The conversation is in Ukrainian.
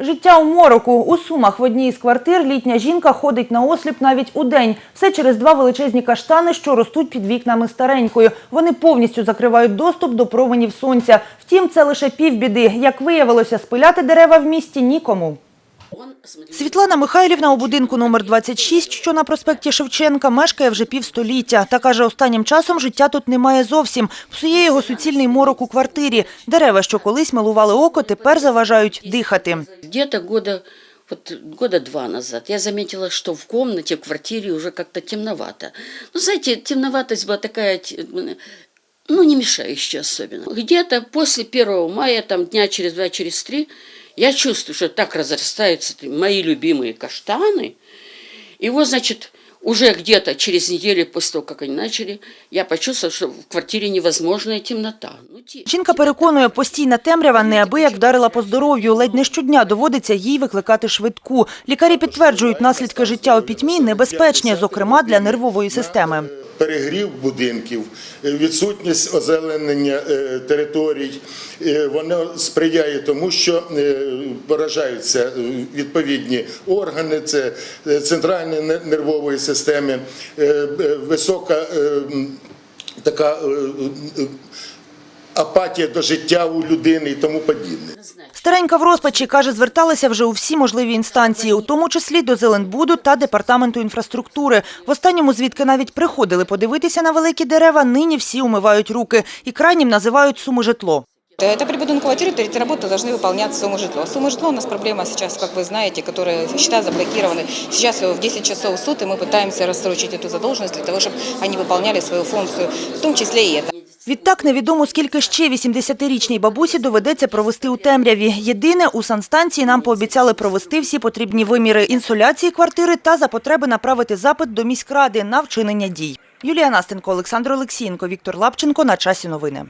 Життя у мороку. У Сумах в одній із квартир літня жінка ходить на осліп навіть у день. Все через два величезні каштани, що ростуть під вікнами старенькою. Вони повністю закривають доступ до променів сонця. Втім, це лише півбіди. Як виявилося, спиляти дерева в місті нікому. Світлана Михайлівна у будинку номер 26, що на проспекті Шевченка, мешкає вже півстоліття. Та каже, останнім часом життя тут немає зовсім. Псує його суцільний морок у квартирі. Дерева, що колись милували око, тепер заважають дихати. Где-то года, вот года два назад я заметила, что в комнате, в квартире уже как-то темновато. Ну, знаете, темноватость была такая, ну, не мешающая особенно. Где-то после 1 мая, там дня через два, через три, я чувствую, что так разрастаются мои любимые каштаны. И вот, значит, уже где-то через неделю после того, как они начали, я почувствовала, что в квартире невозможная темнота. Ну, Жінка переконує, постійна темрява неабияк вдарила по здоров'ю. Ледь не щодня доводиться їй викликати швидку. Лікарі підтверджують, наслідки життя у пітьмі небезпечні, зокрема для нервової системи. Перегрів будинків, е, відсутність озеленення е, територій, е, воно сприяє тому, що поражаються відповідні органи, це центральної нервової системи, висока така апатія до життя у людини і тому подібне. Старенька в розпачі, каже, зверталася вже у всі можливі інстанції, у тому числі до Зеленбуду та Департаменту інфраструктури. В останньому звідки навіть приходили подивитися на великі дерева, нині всі умивають руки. І крайнім називають сумижитло. Это прибудинковая территория, эти работы должны выполняться суммы житло. Суммы житло у нас проблема сейчас, как вы знаете, которые счета заблокированы. Сейчас в 10 часов суд, и мы пытаемся рассрочить эту задолженность для того, чтобы они выполняли свою функцию, в том числе и это. Відтак невідомо, скільки ще 80-річній бабусі доведеться провести у темряві. Єдине, у санстанції нам пообіцяли провести всі потрібні виміри інсуляції квартири та за потреби направити запит до міськради на вчинення дій. Юлія Настенко, Олександр Олексієнко, Віктор Лапченко. На часі новини.